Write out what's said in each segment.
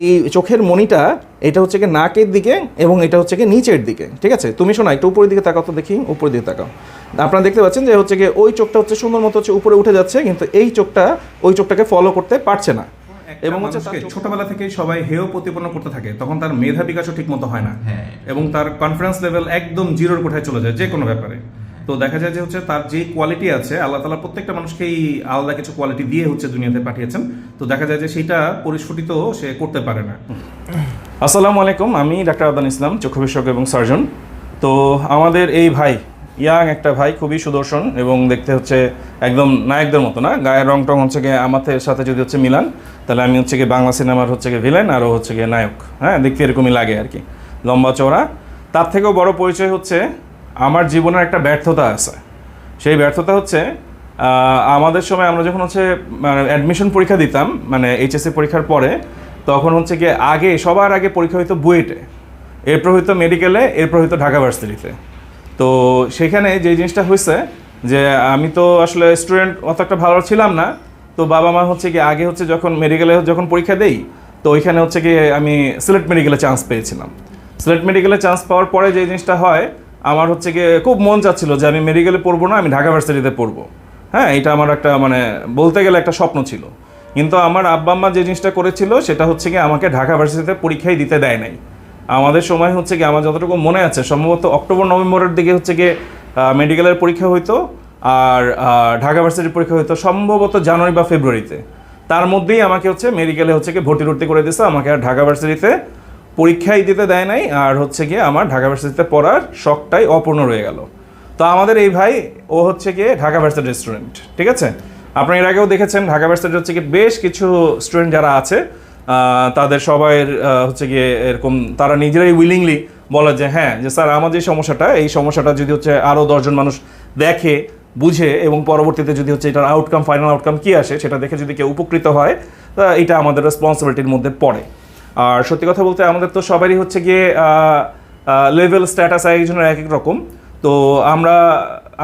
এই চোখের মনিটা এটা হচ্ছে কি নাকের দিকে এবং এটা হচ্ছে কি নিচের দিকে ঠিক আছে? তুমি শোনা একটু উপরের দিকে তাকাও তো দেখি উপরের দিকে তাকাও। আপনারা দেখতে পাচ্ছেন যে হচ্ছে কি ওই চোখটা হচ্ছে সুন্দর মতো হচ্ছে উপরে উঠে যাচ্ছে কিন্তু এই চোখটা ওই চোখটাকে ফলো করতে পারছে না। এবং হচ্ছে ছোটবেলা থেকেই সবাই হেয় প্রতিপন্ন করতে থাকে তখন তার মেধা বিকাশও ঠিক মতো হয় না। এবং তার কনফিডেন্স লেভেল একদম জিরোর কোঠায় চলে যায় যে কোনো ব্যাপারে। তো দেখা যায় যে হচ্ছে তার যে কোয়ালিটি আছে, আল্লাহ তালা প্রত্যেকটা মানুষকেই আলাদা কিছু কোয়ালিটি দিয়ে হচ্ছে দুনিয়াতে পাঠিয়েছেন। তো দেখা যায় যে সেটা পরিস্ফুটিত সে করতে পারে না। আসসালামু আলাইকুম, আমি ডাক্তার আদান ইসলাম, চক্ষু বিশেষজ্ঞ এবং সার্জন। তো আমাদের এই ভাই, ইয়াং একটা ভাই, খুবই সুদর্শন এবং দেখতে হচ্ছে একদম নায়কদের মতো না। গায়ের রং টং হচ্ছে গিয়ে আমাদের সাথে যদি হচ্ছে মিলান, তাহলে আমি হচ্ছে গিয়ে বাংলা সিনেমার হচ্ছে গিয়ে ভিলেন আরও হচ্ছে গিয়ে নায়ক। হ্যাঁ দেখতে এরকমই লাগে আর কি। লম্বা চওড়া। তার থেকেও বড় পরিচয় হচ্ছে আমার জীবনের একটা ব্যর্থতা আছে। সেই ব্যর্থতা হচ্ছে আমাদের সময় আমরা যখন হচ্ছে অ্যাডমিশন পরীক্ষা দিতাম মানে এইচএসসি পরীক্ষার পরে, তখন হচ্ছে গিয়ে আগে, সবার আগে পরীক্ষা হইতো বুয়েটে, এরপর হইতো মেডিকেলে, এরপর হইতো ঢাকা ভার্সিটিতে। তো সেখানে যে জিনিসটা হয়েছে যে আমি তো আসলে স্টুডেন্ট অত একটা ভালো ছিলাম না, তো বাবা মা হচ্ছে কি আগে হচ্ছে যখন মেডিকেলে যখন পরীক্ষা দেই, তো ওইখানে হচ্ছে কি আমি সিলেট মেডিকেলে চান্স পেয়েছিলাম। সিলেট মেডিকেলে চান্স পাওয়ার পরে যে জিনিসটা হয় আমার হচ্ছে গিয়ে খুব মন চাচ্ছিল যে আমি মেডিকেলে পড়ব না, আমি ঢাকা ভার্সিটিতে পড়ব। হ্যাঁ এটা আমার একটা মানে বলতে গেলে একটা স্বপ্ন ছিল। কিন্তু আমার আব্বা আম্মা যে জিনিসটা করেছিল, সেটা হচ্ছে কি আমাকে ঢাকা ভার্সিটিতে পরীক্ষাই দিতে দেয় নাই। আমাদের সময় হচ্ছে কি আমার যতটুকু মনে আছে, সম্ভবত অক্টোবর, নভেম্বরের দিকে হচ্ছে গিয়ে মেডিকেলের পরীক্ষা হইতো আর ঢাকা ভার্সিটির পরীক্ষা হইতো সম্ভবত জানুয়ারি বা ফেব্রুয়ারিতে। তার মধ্যেই আমাকে হচ্ছে মেডিকেলে হচ্ছে কি ভর্তি টর্তি করে দিয়েছে, আমাকে আর ঢাকা ভার্সিটিতে পরীক্ষাই দিতে দেয় নাই, আর হচ্ছে গিয়ে আমার ঢাকা ভার্সিটিতে পড়ার শখটাই অপূর্ণ রয়ে গেল। তো আমাদের এই ভাই, ও হচ্ছে গিয়ে ঢাকা ভার্সিটির স্টুডেন্ট ঠিক আছে? আপনারা এর আগেও দেখেছেন, ঢাকা ভার্সিটি হচ্ছে কি বেশ কিছু স্টুডেন্ট যারা আছে তাদের সবাইয়ের হচ্ছে গিয়ে এরকম তারা নিজেরাই উইলিংলি বলে যে হ্যাঁ যে স্যার, আমার যে সমস্যাটা, এই সমস্যাটা যদি হচ্ছে আরও দশজন মানুষ দেখে, বুঝে এবং পরবর্তীতে যদি হচ্ছে এটার আউটকাম ফাইনাল আউটকাম কী আসে, সেটা দেখে যদি কেউ উপকৃত হয়, তা এটা আমাদের রেসপন্সিবিলিটির মধ্যে পড়ে। আর সত্যি কথা বলতে আমাদের তো সবারই হচ্ছে গিয়ে লেভেল স্ট্যাটাস এক একজনের এক এক রকম। তো আমরা,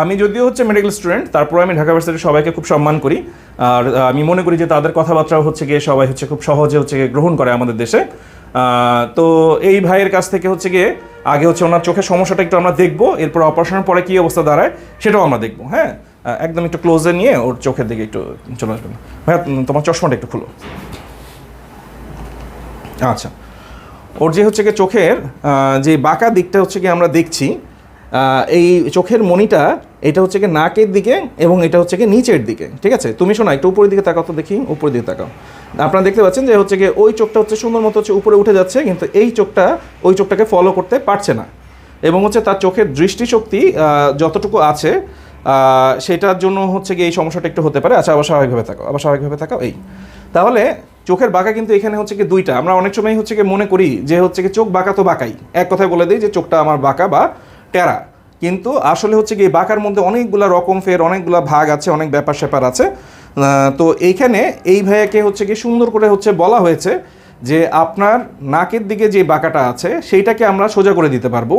আমি যদিও হচ্ছে মেডিকেল স্টুডেন্ট তারপরে আমি ঢাকা ভার্সিটির সবাইকে খুব সম্মান করি। আর আমি মনে করি যে তাদের কথাবার্তাও হচ্ছে গিয়ে সবাই হচ্ছে খুব সহজে হচ্ছে গিয়ে গ্রহণ করে আমাদের দেশে। তো এই ভাইয়ের কাছ থেকে হচ্ছে গিয়ে আগে হচ্ছে ওনার চোখের সমস্যাটা একটু আমরা দেখব, এরপর অপারেশনের পরে কী অবস্থা দাঁড়ায় সেটাও আমরা দেখব হ্যাঁ? একদম একটু ক্লোজে নিয়ে ওর চোখের দিকে একটু চলে আসবেন। ভাইয়া, তোমার চশমাটা একটু খুলো। আচ্ছা। ওর যে হচ্ছে কি চোখের যে বাঁকা দিকটা হচ্ছে কি আমরা দেখছি এই চোখের মনিটা এটা হচ্ছে কি নাকের দিকে এবং এটা হচ্ছে কি নিচের দিকে, ঠিক আছে? তুমি শোনা, একটু উপরের দিকে তাকাও তো দেখি, উপরের দিকে তাকাও। আপনারা দেখতে পাচ্ছেন যে হচ্ছে কি ওই চোখটা হচ্ছে সুন্দর মতো হচ্ছে উপরে উঠে যাচ্ছে, কিন্তু এই চোখটা, ওই চোখটাকে ফলো করতে পারছে না। এবং হচ্ছে তার চোখের দৃষ্টিশক্তি যতটুকু আছে সেটার জন্য হচ্ছে কি এই সমস্যাটা একটু হতে পারে। আচ্ছা আবার স্বাভাবিকভাবে থাকো আবার স্বাভাবিকভাবে থাকো এই। তাহলে চোখের বাঁকা কিন্তু এখানে হচ্ছে কি দুইটা। আমরা অনেক সময় হচ্ছে কি মনে করি যে হচ্ছে কি চোখ বাঁকা তো বাঁকাই। এক কথায় বলে দিই যে চোখটা আমার বাঁকা বা টেরা। কিন্তু আসলে হচ্ছে কি এই বাঁকার মধ্যে অনেকগুলা রকম ফের, অনেকগুলা ভাগ আছে, অনেক ব্যাপার স্যাপার আছে তো এইখানে এই ভাইয়াকে হচ্ছে কি সুন্দর করে হচ্ছে বলা হয়েছে যে আপনার নাকের দিকে যে বাঁকাটা আছে, সেইটাকে আমরা সোজা করে দিতে পারব।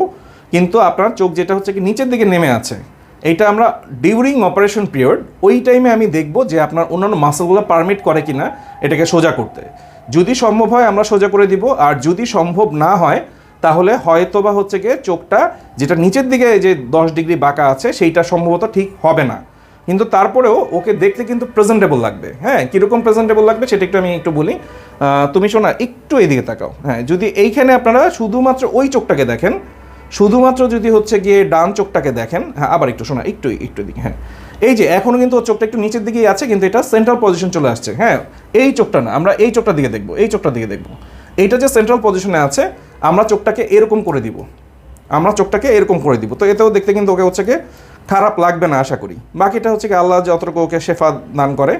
কিন্তু আপনার চোখ যেটা হচ্ছে কি নিচের দিকে নেমে আছে। এইটা আমরা ডিউরিং অপারেশন পিরিয়ড ওই টাইমে আমি দেখব যে আপনার অন্যান্য মাসলগুলো পারমিট করে কিনা, এটাকে সোজা করতে। যদি সম্ভব হয় আমরা সোজা করে দিব, আর যদি সম্ভব না হয়, তাহলে হয়তো বা হচ্ছে গিয়ে চোখটা যেটা নিচের দিকে যে দশ ডিগ্রি বাঁকা আছে, সেইটা সম্ভবত ঠিক হবে না। কিন্তু তারপরেও ওকে দেখতে কিন্তু প্রেজেন্টেবল লাগবে। হ্যাঁ কীরকম প্রেজেন্টেবল লাগবে সেটা একটু আমি একটু বলি। তুমি শোনা, একটু এদিকে তাকাও। হ্যাঁ যদি এইখানে আপনারা শুধুমাত্র ওই চোখটাকে দেখেন শুধুমাত্র যদি হচ্ছে গিয়ে ডান চোখটাকে দেখেন হ্যাঁ আবার একটু শোনা, একটু একটু দিকে হ্যাঁ। এই যে, এখনও কিন্তু চোখটা একটু নিচের দিকেই আছে, কিন্তু এটা সেন্ট্রাল পজিশন চলে আসছে হ্যাঁ। এই চোখটা না, আমরা এই চোখটার দিকে দেখব, এই চোখটার দিকে দেখব। এইটা যে সেন্ট্রাল পজিশনে আছে, আমরা চোখটাকে এরকম করে দিব। আমরা চোখটাকে এরকম করে দিব। তো এতেও দেখতে কিন্তু ওকে হচ্ছে গিয়ে খারাপ লাগবে না, আশা করি। বাকিটা হচ্ছে কি আল্লাহ যতটুকু ওকে শেফা দান করে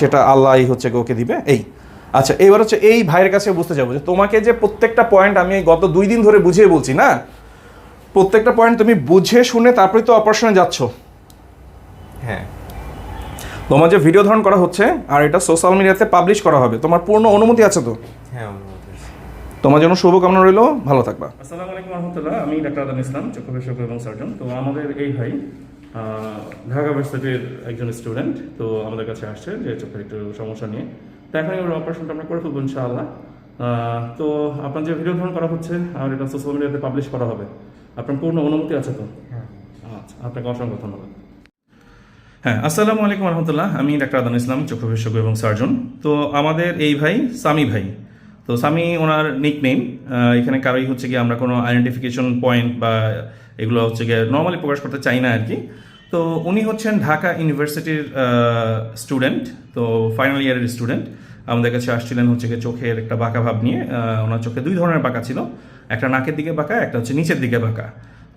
সেটা আল্লাহই হচ্ছে ওকে দিবে। এই আচ্ছা এবার হচ্ছে এই ভাইয়ের কাছে বুঝতে যাব যে তোমাকে যে প্রত্যেকটা পয়েন্ট আমি গত দুই দিন ধরে বুঝিয়ে বলছি না প্রত্যেকটা পয়েন্ট তুমি বুঝে শুনে তারপরে তো অপারেশনে যাচ্ছ। হ্যাঁ। তোমার যে ভিডিও ধারণ করা হচ্ছে আর এটা সোশ্যাল মিডিয়াতে পাবলিশ করা হবে তোমার পূর্ণ অনুমতি আছে তো? হ্যাঁ তোমার জন্য শুভকামনা রইল ভালো থাকবা। আসসালামু আলাইকুম রহমতুল্লাহ আমি ডাক্তার আদান ইসলাম চক্ষু বিশেষজ্ঞ এবং সার্জন তো আমাদের এই ভাই ঢাকা ভার্সিটির একজন স্টুডেন্ট তো আমাদের কাছে আসছে যে চোখের একটু সমস্যা নিয়ে। তো এখন এবার অপারেশনটা আমরা করে ফেলব ইনশাআল্লাহ। তো আপনার যে ভিডিও ধারণ করা হচ্ছে আর এটা সোশ্যাল মিডিয়াতে পাবলিশ করা হবে আপনার পূর্ণ অনুমতি আছে তো? হ্যাঁ। আচ্ছা আপনাকে অসংখ্য ধন্যবাদ। হ্যাঁ আসসালামু আলাইকুম রহমতুল্লাহ। আমি ডাক্তার আদান ইসলাম চক্ষু বিশেষজ্ঞ এবং সার্জন। তো আমাদের এই ভাই সামি ভাই। তো সামি ওনার নিক নেম এখানে কারোই হচ্ছে কি আমরা কোনো আইডেন্টিফিকেশন পয়েন্ট বা এগুলো হচ্ছে গিয়ে নর্মালি প্রকাশ করতে চাই না আর কি তো উনি হচ্ছেন ঢাকা ইউনিভার্সিটির স্টুডেন্ট তো ফাইনাল ইয়ারের স্টুডেন্ট আমাদের কাছে আসছিলেন হচ্ছে গিয়ে চোখের একটা বাঁকা ভাব নিয়ে ওনার চোখে দুই ধরনের বাঁকা ছিল, একটা নাকের দিকে বাঁকা, একটা হচ্ছে নিচের দিকে বাঁকা।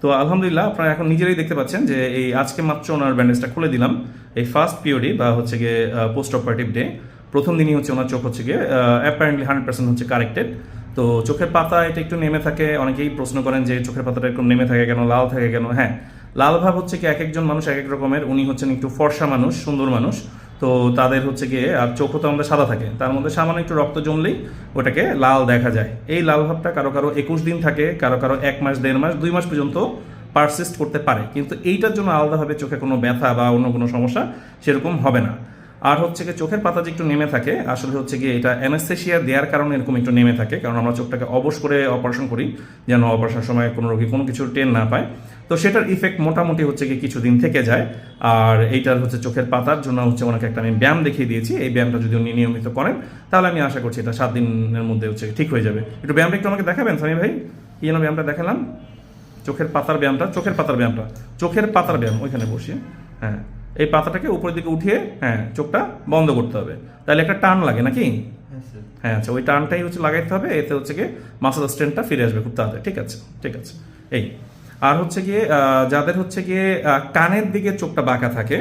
তো আলহামদুলিল্লাহ, আপনারা এখন নিজেরাই দেখতে পাচ্ছেন যে এই আজকে মাত্র ওনার ব্যান্ডেজটা খুলে দিলাম, এই ফার্স্ট পিওডি বা হচ্ছে গিয়ে পোস্ট অপারেটিভ ডে প্রথম দিনই হচ্ছে ওনার চোখ হচ্ছে গিয়ে অ্যাপারেন্টলি হান্ড্রেড পার্সেন্ট হচ্ছে কারেক্টেড তো চোখের পাতা এটা একটু নেমে থাকে, অনেকেই প্রশ্ন করেন যে চোখের পাতাটা একটু নেমে থাকে কেন, লাল থাকে কেন? হ্যাঁ লাল ভাব হচ্ছে কি এক একজন মানুষ এক এক রকমের, উনি হচ্ছেন একটু ফর্সা মানুষ, সুন্দর মানুষ। তো তাদের হচ্ছে গিয়ে, আর চোখও তো আমাদের সাদা থাকে, তার মধ্যে সামান্য একটু রক্ত জমলেই ওটাকে লাল দেখা যায়। এই লাল ভাবটা কারও কারও একুশ দিন থাকে, কারও কারও এক মাস, দেড় মাস, দুই মাস পর্যন্ত পারসিস্ট করতে পারে। কিন্তু এইটার জন্য আলাদাভাবে চোখে কোনো ব্যথা বা অন্য কোনো সমস্যা সেরকম হবে না। আর হচ্ছে গিয়ে চোখের পাতা যে একটু নেমে থাকে, আসলে হচ্ছে গিয়ে এটা অ্যানাস্থেশিয়া দেওয়ার কারণে এরকম একটু নেমে থাকে, কারণ আমরা চোখটাকে অবশ করে অপারেশন করি, যেন অপারেশনের সময় কোনো রোগী কোনো কিছু টেন না পায়। তো সেটার ইফেক্ট মোটামুটি হচ্ছে গিয়ে কিছুদিন থেকে যায়। আর এইটার হচ্ছে চোখের পাতার জন্য হচ্ছে ওনাকে একটা আমি ব্যায়াম দেখিয়ে দিয়েছি। এই ব্যায়ামটা যদি উনি নিয়মিত করেন তাহলে আমি আশা করছি এটা সাত দিনের মধ্যে হচ্ছে ঠিক হয়ে যাবে। একটু ব্যায়ামটা একটু আমাকে দেখাবেন সামি ভাই? কি যেন ব্যায়ামটা দেখালাম? চোখের পাতার ব্যায়ামটা চোখের পাতার ব্যায়ামটা। চোখের পাতার ব্যায়াম ওইখানে বসিয়ে হ্যাঁ এই পাতাটাকে উপরের দিকে উঠিয়ে হ্যাঁ চোখটা বন্ধ করতে হবে। তাহলে একটা টান লাগে নাকি? হ্যাঁ হ্যাঁ আচ্ছা ওই টানটাই হচ্ছে লাগাইতে হবে এতে হচ্ছে গিয়ে মাসেল স্ট্রেনটা ফিরে আসবে খুব তাড়াতাড়ি। ঠিক আছে ঠিক আছে। এই আর হচ্ছে গিয়ে যাদের হচ্ছে গিয়ে কানের দিকে চোখটা বাঁকা থাকে,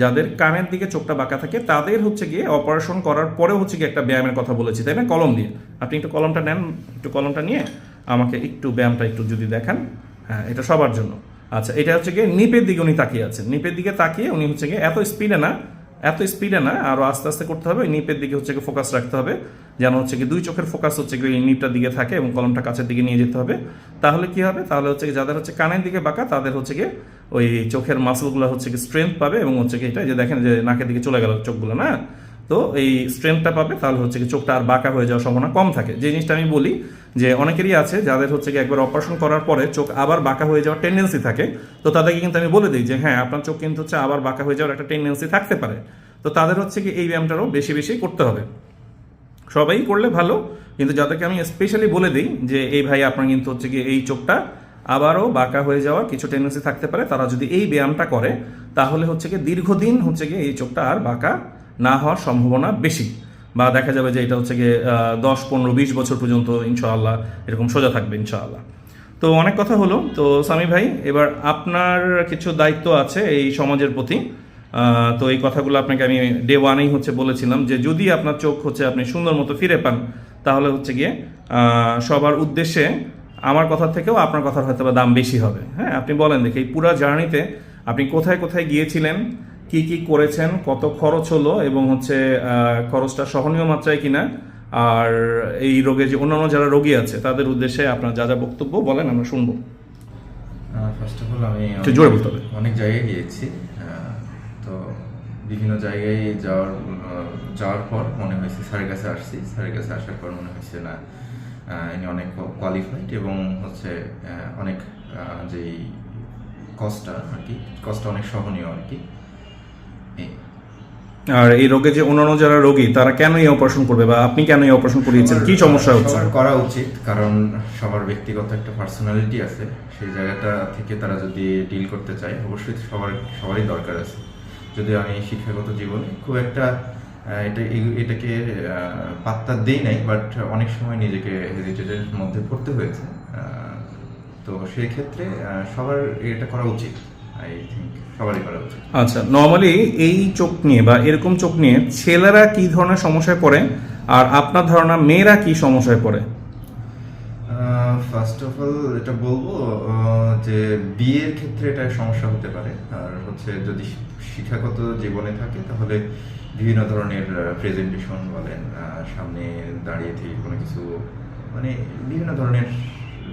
যাদের কানের দিকে চোখটা বাঁকা থাকে, তাদের হচ্ছে গিয়ে অপারেশন করার পরে হচ্ছে গিয়ে একটা ব্যায়ামের কথা বলেছি, তাই না? কলম দিয়ে। আপনি একটু কলমটা নেন, একটু কলমটা নিয়ে আমাকে একটু ব্যায়ামটা একটু যদি দেখান। হ্যাঁ এটা সবার জন্য। আচ্ছা এটা হচ্ছে গিয়ে নিপের দিকে উনি তাকিয়ে আছেন। নিপের দিকে তাকিয়ে উনি হচ্ছে গিয়ে এত স্পিডে না, এত স্পিডে না, আরও আস্তে আস্তে করতে হবে নিপের দিকে হচ্ছে গিয়ে ফোকাস রাখতে হবে। যেন হচ্ছে কি দুই চোখের ফোকাস হচ্ছে কি নিপটার দিকে থাকে এবং কলমটা কাছের দিকে নিয়ে যেতে হবে। তাহলে কি হবে? তাহলে হচ্ছে কি যাদের হচ্ছে কানের দিকে বাঁকা, তাদের হচ্ছে কি ওই চোখের মাসলগুলো হচ্ছে কি স্ট্রেংথ পাবে এবং হচ্ছে কি এটা যে দেখেন যে নাকের দিকে চলে গেল চোখগুলো, না? তো এই স্ট্রেংথটা পাবে, তাহলে হচ্ছে কি চোখটা আর বাঁকা হয়ে যাওয়ার সম্ভাবনা কম থাকে। যে জিনিসটা আমি বলি যে অনেকেরই আছে যাদের হচ্ছে কি একবার অপারেশন করার পরে চোখ আবার বাঁকা হয়ে যাওয়ার টেন্ডেন্সি থাকে। তো তাদেরকে কিন্তু আমি বলে দিই যে হ্যাঁ আপনার চোখ কিন্তু হচ্ছে আবার বাঁকা হয়ে যাওয়ার একটা টেন্ডেন্সি থাকতে পারে। তো তাদের হচ্ছে কি এই ব্যায়ামটারও বেশি বেশি করতে হবে। সবাই করলে ভালো, কিন্তু যাদেরকে আমি স্পেশালি বলে দিই যে, এই ভাই, আপনার কিন্তু হচ্ছে কি এই চোখটা আবারও বাঁকা হয়ে যাওয়ার কিছু টেন্ডেন্সি থাকতে পারে, তারা যদি এই ব্যায়ামটা করে, তাহলে হচ্ছে কি দীর্ঘদিন হচ্ছে কি এই চোখটা আর বাঁকা না হওয়ার সম্ভাবনা বেশি। বা দেখা যাবে যে, এটা হচ্ছে গিয়ে দশ, পনেরো, বিশ বছর পর্যন্ত ইনশাআল্লাহ এরকম সোজা থাকবে ইনশাআল্লাহ। তো অনেক কথা হলো। তো সামি ভাই, এবার আপনার কিছু দায়িত্ব আছে এই সমাজের প্রতি। তো এই কথাগুলো আপনাকে আমি ডে ওয়ানেই হচ্ছে বলেছিলাম যে যদি আপনার চোখ হচ্ছে আপনি সুন্দর মতো ফিরে পান তাহলে হচ্ছে গিয়ে সবার উদ্দেশ্যে আমার কথা থেকেও আপনার কথার হয়তো বা দাম বেশি হবে। হ্যাঁ আপনি বলেন দেখি এই পুরো জার্নিতে আপনি কোথায় কোথায় গিয়েছিলেন কি কি করেছেন কত খরচ হলো এবং হচ্ছে খরচটা সহনীয় মাত্রায় কিনা আর এই রোগে যে অন্যান্য যারা রোগী আছে তাদের উদ্দেশ্যে আপনার যা যা বক্তব্য বলেন আমরা শুনব। ফার্স্ট অফ অল আমি জোরে বলতে হবে। অনেক জায়গায় গিয়েছি। বিভিন্ন জায়গায় যাওয়ার যাওয়ার পর মনে হয়েছে স্যারের কাছে আসছি। স্যারের কাছে আসার পর মনে হয়েছে না ইনি অনেক কোয়ালিফাইড এবং হচ্ছে অনেক যেই কস্টটা আর কি কস্টটা অনেক সহনীয় আর কি। আর এই রোগে যে অন্যান্য যারা রোগী তারা কেন এই অপারেশন করবে বা আপনি কেন এই অপারেশন করিয়েছেন? কি সমস্যা হচ্ছে? করা উচিত কারণ সবার ব্যক্তিগত একটা পার্সোনালিটি আছে। সেই জায়গাটা থেকে তারা যদি ডিল করতে চায় অবশ্যই সবার সবারই দরকার আছে। যদি আমি শিক্ষাগত জীবনে খুব একটা এটা এটাকে পাত্তা দেই নাই বাট অনেক সময় নিজেকে হেজিটেটের মধ্যে পড়তে হয়েছে। তো সেই ক্ষেত্রে সবার এটা করা উচিত। আই থিঙ্ক সবারই করা উচিত। আচ্ছা নর্মালি এই চোখ নিয়ে বা এরকম চোখ নিয়ে ছেলেরা কি ধরনের সমস্যায় পড়ে? আর আপনার ধারণা মেয়েরা কি সমস্যায় পড়ে? ফার্স্ট অফ অল এটা বলব যে বিয়ের ক্ষেত্রে এটা সমস্যা হতে পারে। আর হচ্ছে যদি শিক্ষাগত জীবনে থাকে তাহলে বিভিন্ন ধরনের প্রেজেন্টেশন বলেন সামনে দাঁড়িয়ে থেকে কোনো কিছু মানে বিভিন্ন ধরনের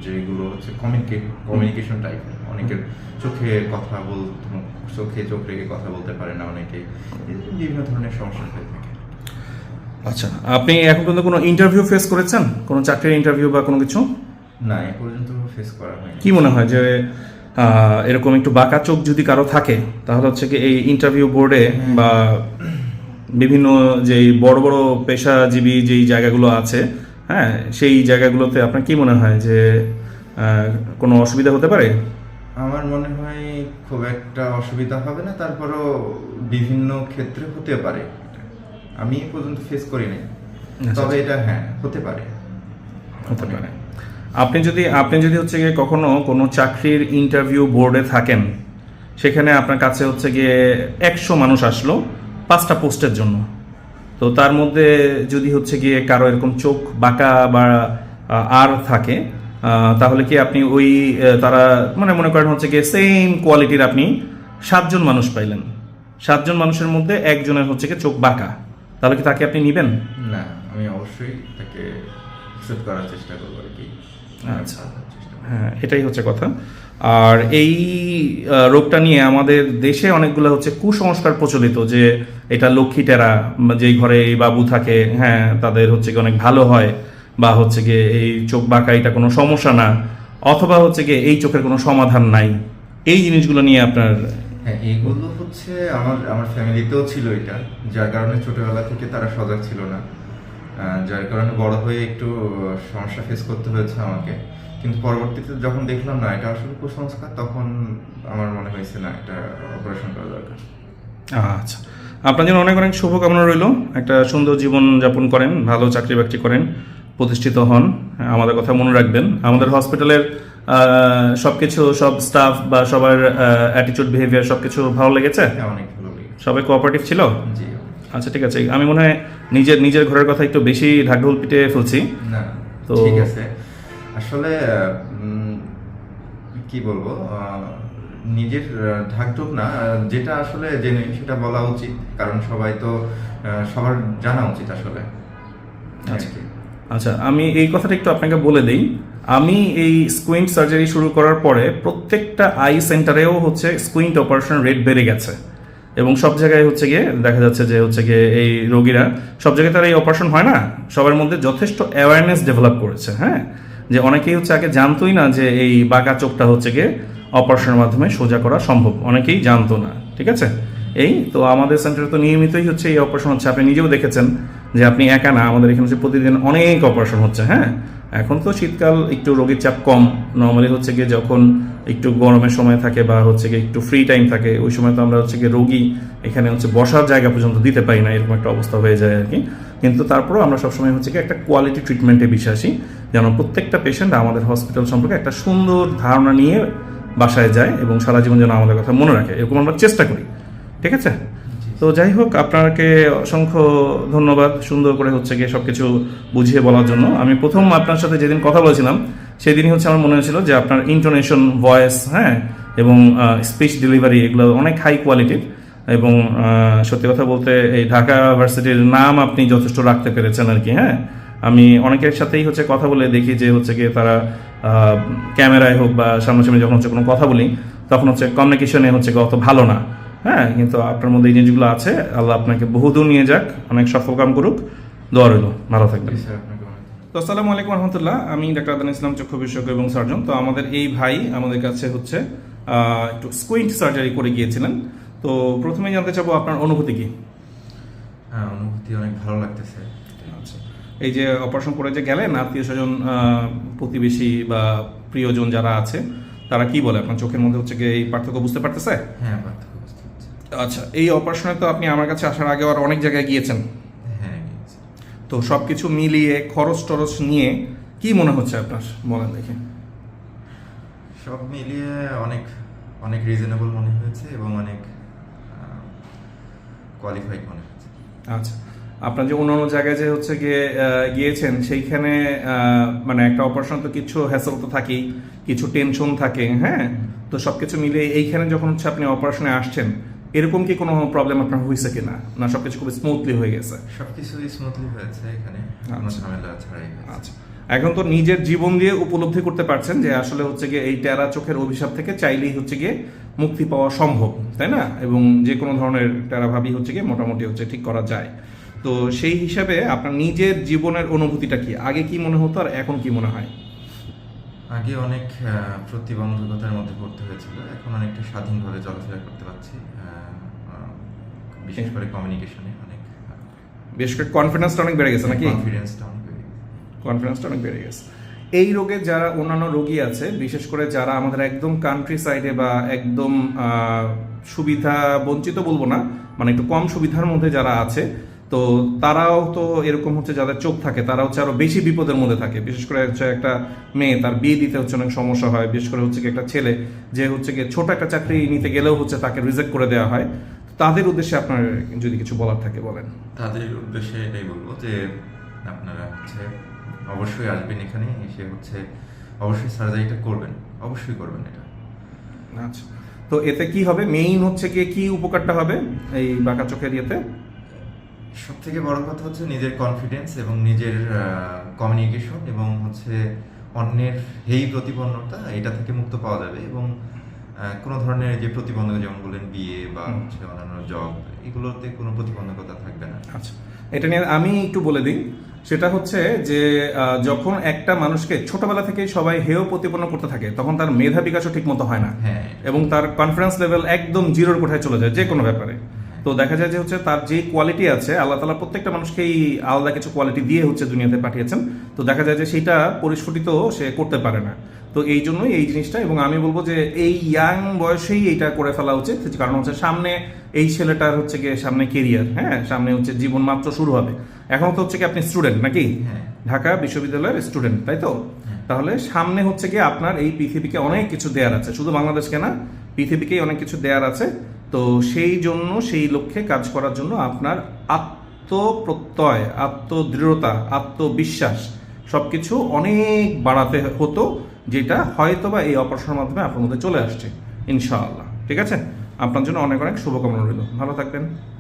যেগুলো হচ্ছে কমিউনিকেট কমিউনিকেশন টাইপের অনেকের চোখে কথা বল চোখে চোখ রেখে কথা বলতে পারে না অনেকে বিভিন্ন ধরনের সমস্যা হয়ে থাকে। আচ্ছা আপনি এখন পর্যন্ত কোনো ইন্টারভিউ ফেস করেছেন? কোনো চাকরির ইন্টারভিউ বা কোনো কিছু? না এ পর্যন্ত ফেস করা হয়নি। কি মনে হয় যে এরকম একটু বাঁকা চোখ যদি কারও থাকে তাহলে হচ্ছে কি এই ইন্টারভিউ বোর্ডে বা বিভিন্ন যেই বড় বড় পেশাজীবী যেই জায়গাগুলো আছে হ্যাঁ সেই জায়গাগুলোতে আপনার কি মনে হয় যে কোনো অসুবিধা হতে পারে? আমার মনে হয় খুব একটা অসুবিধা হবে না তারপরও বিভিন্ন ক্ষেত্রে হতে পারে। আমি এ পর্যন্ত ফেস করিনি। আচ্ছা, তবে এটা হ্যাঁ হতে পারে। হতে পারে। আপনি যদি আপনি যদি হচ্ছে গিয়ে কখনো কোনো চাকরির ইন্টারভিউ বোর্ডে থাকেন, সেখানে আপনার কাছে হচ্ছে গিয়ে একশো মানুষ আসলো পাঁচটা পোস্টের জন্য। তো তার মধ্যে যদি হচ্ছে গিয়ে কারও এরকম চোখ বাঁকা বা আর থাকে তাহলে কি আপনি ওই তারা মানে মনে করেন হচ্ছে গিয়ে সেম কোয়ালিটির আপনি সাতজন মানুষ পাইলেন। সাতজন মানুষের মধ্যে একজনের হচ্ছে গিয়ে চোখ বাঁকা। তাহলে কি তাকে আপনি নেবেন? না, আমি অবশ্যই তাকে করার চেষ্টা করব আর কি। আচ্ছা। হ্যাঁ এটাই হচ্ছে কথা আর এই রোগটা নিয়ে আমাদের দেশে অনেকগুলো হচ্ছে কুসংস্কার প্রচলিত যে এটা লক্ষ্মী টেরা যেই ঘরে এই বাবু থাকে হ্যাঁ তাদের হচ্ছে কি অনেক ভালো হয় বা হচ্ছে গিয়ে এই চোখ বাঁকা এটা কোনো সমস্যা না অথবা হচ্ছে গিয়ে এই চোখের কোনো সমাধান নাই এই জিনিসগুলো নিয়ে আপনার হ্যাঁ এইগুলো হচ্ছে আমার আমার ফ্যামিলিতেও ছিল এটা যার কারণে ছোটবেলা থেকে তারা সজাগ ছিল না যার কারণে বড় হয়ে একটু সমস্যা ফেস করতে হয়েছে আমাকে। কিন্তু পরবর্তীতে যখন দেখলাম না এটা আসলে কুসংস্কার তখন আমার মনে হয়েছে না এটা অপারেশন করা দরকার। আচ্ছা। আপনার জন্য অনেক অনেক শুভকামনা রইল। একটা সুন্দর জীবন যাপন করেন ভালো চাকরি বাকরি করেন প্রতিষ্ঠিত হন। আমাদের কথা মনে রাখবেন। আমাদের হসপিটালের সব কিছু সব স্টাফ বা সবার অ্যাটিটিউড বিহেভিয়ার সব কিছু ভালো লেগেছে? অনেক ভালো সবাই কোঅপারেটিভ ছিল? জি। আচ্ছা ঠিক আছে। আমি মনে হয় নিজের নিজের ঘরের কথা একটু বেশি ঢাকঢোল পিটে ফেলছি। না তো- ঠিক আছে। আসলে কি বলব নিজের ঢাকঢোক না যেটা আসলে জেনে সেটা বলা উচিত। কারণ সবাই তো সবার জানা উচিত আসলে। আচ্ছা। আচ্ছা আমি এই কথাটা একটু আপনাকে বলে দিই। আমি এই স্কুইন্ট সার্জারি শুরু করার পরে প্রত্যেকটা আই সেন্টারেও হচ্ছে স্কুইন্ট অপারেশন রেট বেড়ে গেছে। এবং সব জায়গায় হচ্ছে গিয়ে দেখা যাচ্ছে যে হচ্ছে গিয়ে এই রোগীরা, সব জায়গায় তার এই অপারেশন হয় না। সবার মধ্যে যথেষ্ট অ্যাওয়ারনেস ডেভেলপ করেছে হ্যাঁ? যে অনেকেই হচ্ছে আগে জানতোই না যে এই বাঁকা চোখটা হচ্ছে গিয়ে অপারেশনের মাধ্যমে সোজা করা সম্ভব। অনেকেই জানতো না, ঠিক আছে? এই তো আমাদের সেন্টারে তো নিয়মিতই হচ্ছে এই অপারেশন হচ্ছে। আপনি নিজেও দেখেছেন যে আপনি একা না, আমাদের এখানে হচ্ছে প্রতিদিন অনেক অপারেশন হচ্ছে হ্যাঁ? এখন তো শীতকাল, একটু রোগীর চাপ কম। নর্মালি হচ্ছে গিয়ে যখন একটু গরমের সময় থাকে বা হচ্ছে গিয়ে একটু ফ্রি টাইম থাকে, ওই সময় তো আমরা হচ্ছে গিয়ে রোগী এখানে হচ্ছে বসার জায়গা পর্যন্ত দিতে পারি না, এরকম একটা অবস্থা হয়ে যায় আর কি কিন্তু তারপরেও আমরা সবসময় হচ্ছে কি একটা কোয়ালিটি ট্রিটমেন্টে বিশ্বাসী। যেন প্রত্যেকটা পেশেন্ট আমাদের হসপিটাল সম্পর্কে একটা সুন্দর ধারণা নিয়ে বাসায় যায় এবং সারা জীবন যেন আমাদের কথা মনে রাখে, এরকম আমরা চেষ্টা করি। ঠিক আছে? তো যাই হোক, আপনাকে অসংখ্য ধন্যবাদ সুন্দর করে হচ্ছে গিয়ে সব কিছু বুঝিয়ে বলার জন্য। আমি প্রথম আপনার সাথে যেদিন কথা বলেছিলাম, সেদিনই হচ্ছে আমার মনে হয়েছিল যে আপনার ইন্টোনেশন ভয়েস হ্যাঁ এবং স্পিচ ডেলিভারি এগুলো অনেক হাই কোয়ালিটির এবং সত্যি কথা বলতে এই ঢাকা ভার্সিটির নাম আপনি যথেষ্ট রাখতে পেরেছেন আর কি হ্যাঁ। আমি অনেকের সাথেই হচ্ছে কথা বলে দেখি যে হচ্ছে গিয়ে তারা ক্যামেরায় হোক বা সামনাসামনি যখন হচ্ছে কোনো কথা বলি, তখন হচ্ছে কমিউনিকেশনে হচ্ছে অত ভালো না। হ্যাঁ কিন্তু আপনার মধ্যে এই জিনিসগুলো আছে। আল্লাহ আপনাকে বহুদূর নিয়ে যাক। অনেক সফল কাম করুক। দোয়া রইল। ভালো থাকবেন। স্যার আপনাকে অনেক তো আসসালামু আলাইকুম রহমতুল্লাহ। আমি ডাক্তার আদান ইসলাম চক্ষু বিশেষজ্ঞ এবং সার্জন। তো আমাদের এই ভাই আমাদের কাছে হচ্ছে একটু স্কুইন্ট সার্জারি করে গিয়েছিলেন। তো প্রথমে জানতে চাবো আপনার অনুভূতি কি? হ্যাঁ অনুভূতি অনেক ভালো লাগতেছে। আচ্ছা। এই যে অপারেশন করে যে গেলেন আত্মীয় স্বজন প্রতিবেশী বা প্রিয়জন যারা আছে তারা কি বলে? আপনার চোখের মধ্যে হচ্ছে কি এই পার্থক্য বুঝতে পারতেছে? হ্যাঁ পার্থক্য। আচ্ছা এই অপারেশনে তো আপনি আমার কাছে আসার আগে আর অনেক জায়গায় গিয়েছেন। হ্যাঁ তো সব কিছু মিলিয়ে খরচ টরচ নিয়ে কি মনে হচ্ছে আপনার বলেন দেখে। সব মিলিয়ে অনেক অনেক রিজনেবল মনে হয়েছে এবং অনেক কোয়ালিফাইড মনে হয়েছে। আচ্ছা আপনার যে অন্যান্য জায়গায় যে হচ্ছে গিয়ে গিয়েছেন সেইখানে মানে একটা অপারেশন তো কিছু হ্যাসল তো থাকেই কিছু টেনশন থাকে হ্যাঁ? তো সব কিছু মিলে এইখানে যখন হচ্ছে আপনি অপারেশনে আসছেন এরকম কি কোনো প্রবলেম আপনার হয়েছে কিনা? না সব কিছু খুব স্মুথলি হয়ে গেছে? সবকিছুই স্মুথলি হয়েছে এখানে কোনো আচ্ছা। ঝামেলা ছাড়াই আচ্ছা। এখন তো নিজের জীবন দিয়ে উপলব্ধি করতে পারছেন যে আসলে হচ্ছে গিয়ে এই টেরা চোখের অভিশাপ থেকে চাইলেই হচ্ছে গিয়ে মুক্তি পাওয়া সম্ভব তাই না? এবং যে কোনো ধরনের টেরা ভাবি হচ্ছে গিয়ে মোটামুটি হচ্ছে ঠিক করা যায়। তো সেই হিসাবে আপনার নিজের জীবনের অনুভূতিটা কি? আগে কি মনে হতো আর এখন কি মনে হয়? আগে অনেক প্রতিবন্ধকতার মধ্যে পড়তে হয়েছিল। এখন অনেকটা স্বাধীনভাবে চলাফেরা করতে পারছি। বিশেষ করে কমিউনিকেশনে অনেক বেশ করে কনফিডেন্সটা অনেক বেড়ে গেছে নাকি? কনফিডেন্সটা অনেক বেড়ে গেছে। কনফিডেন্সটা অনেক বেড়ে গেছে। এই রোগে যারা অন্যান্য রোগী আছে বিশেষ করে যারা আমাদের একদম কান্ট্রি সাইডে বা একদম সুবিধা বঞ্চিত বলব না মানে একটু কম সুবিধার মধ্যে যারা আছে তো তারাও তো এরকম হচ্ছে যাদের চোখ থাকে তারা হচ্ছে আরও বেশি বিপদের মধ্যে থাকে। বিশেষ করে হচ্ছে একটা মেয়ে তার বিয়ে দিতে হচ্ছে অনেক সমস্যা হয়। বিশেষ করে হচ্ছে কি একটা ছেলে যে হচ্ছে কি ছোট একটা চাকরি নিতে গেলেও হচ্ছে তাকে রিজেক্ট করে দেওয়া হয়। তাদের উদ্দেশ্যে আপনার যদি কিছু বলার থাকে বলেন। তাদের উদ্দেশ্যে এটাই বলব যে আপনারা হচ্ছে অবশ্যই আসবেন এখানে এসে হচ্ছে অবশ্যই সার্জারিটা করবেন অবশ্যই করবেন এটা। আচ্ছা। তো এতে কি হবে? মেইন হচ্ছে কি কি উপকারটা হবে এই বাঁকা চোখের ইয়েতে? সব থেকে বড় কথা হচ্ছে নিজের কনফিডেন্স এবং নিজের কমিউনিকেশন এবং হচ্ছে অন্যের হেই প্রতিপন্নতা এটা থেকে মুক্ত পাওয়া যাবে এবং কোনো ধরনের যে প্রতিবন্ধক যেমন বলেন বিয়ে বা হচ্ছে অন্যান্য জব এগুলোতে কোনো প্রতিবন্ধকতা থাকবে না? আচ্ছা এটা নিয়ে আমি একটু বলে দিই। সেটা হচ্ছে যে যখন একটা মানুষকে ছোটবেলা থেকে সবাই হেয় প্রতিপন্ন করতে থাকে তখন তার মেধা বিকাশও ঠিক মতো হয় না। হ্যাঁ। এবং তার কনফিডেন্স লেভেল একদম জিরোর কোঠায় চলে যায় যে কোনো ব্যাপারে। তো দেখা যায় যে হচ্ছে তার যে কোয়ালিটি আছে আল্লাহ তালা প্রত্যেকটা মানুষকেই আলাদা কিছু কোয়ালিটি দিয়ে হচ্ছে দুনিয়াতে পাঠিয়েছেন। তো দেখা যায় যে সেটা পরিস্ফুটিত সে করতে পারে না। তো এই জন্যই এই জিনিসটা এবং আমি বলব যে এই ইয়াং বয়সেই এইটা করে ফেলা উচিত। কারণ হচ্ছে সামনে এই ছেলেটার হচ্ছে গিয়ে সামনে কেরিয়ার হ্যাঁ? সামনে হচ্ছে জীবন মাত্র শুরু হবে। এখন তো হচ্ছে কি আপনি স্টুডেন্ট নাকি? হ্যাঁ। ঢাকা বিশ্ববিদ্যালয়ের স্টুডেন্ট তাই তো? তাহলে সামনে হচ্ছে কি আপনার এই পৃথিবীকে অনেক কিছু দেয়ার আছে। শুধু বাংলাদেশকে না পৃথিবীকেই অনেক কিছু দেয়ার আছে। তো সেই জন্য, সেই লক্ষ্যে কাজ করার জন্য আপনার আত্মপ্রত্যয়, আত্মদৃঢ়তা, আত্মবিশ্বাস সব কিছু অনেক বাড়াতে হতো, যেটা হয়তো বা এই অপারেশনের মাধ্যমে আপনার মধ্যে চলে আসছে, ইনশাআল্লাহ। ঠিক আছে? আপনার জন্য অনেক অনেক শুভকামনা রইল। ভালো থাকবেন।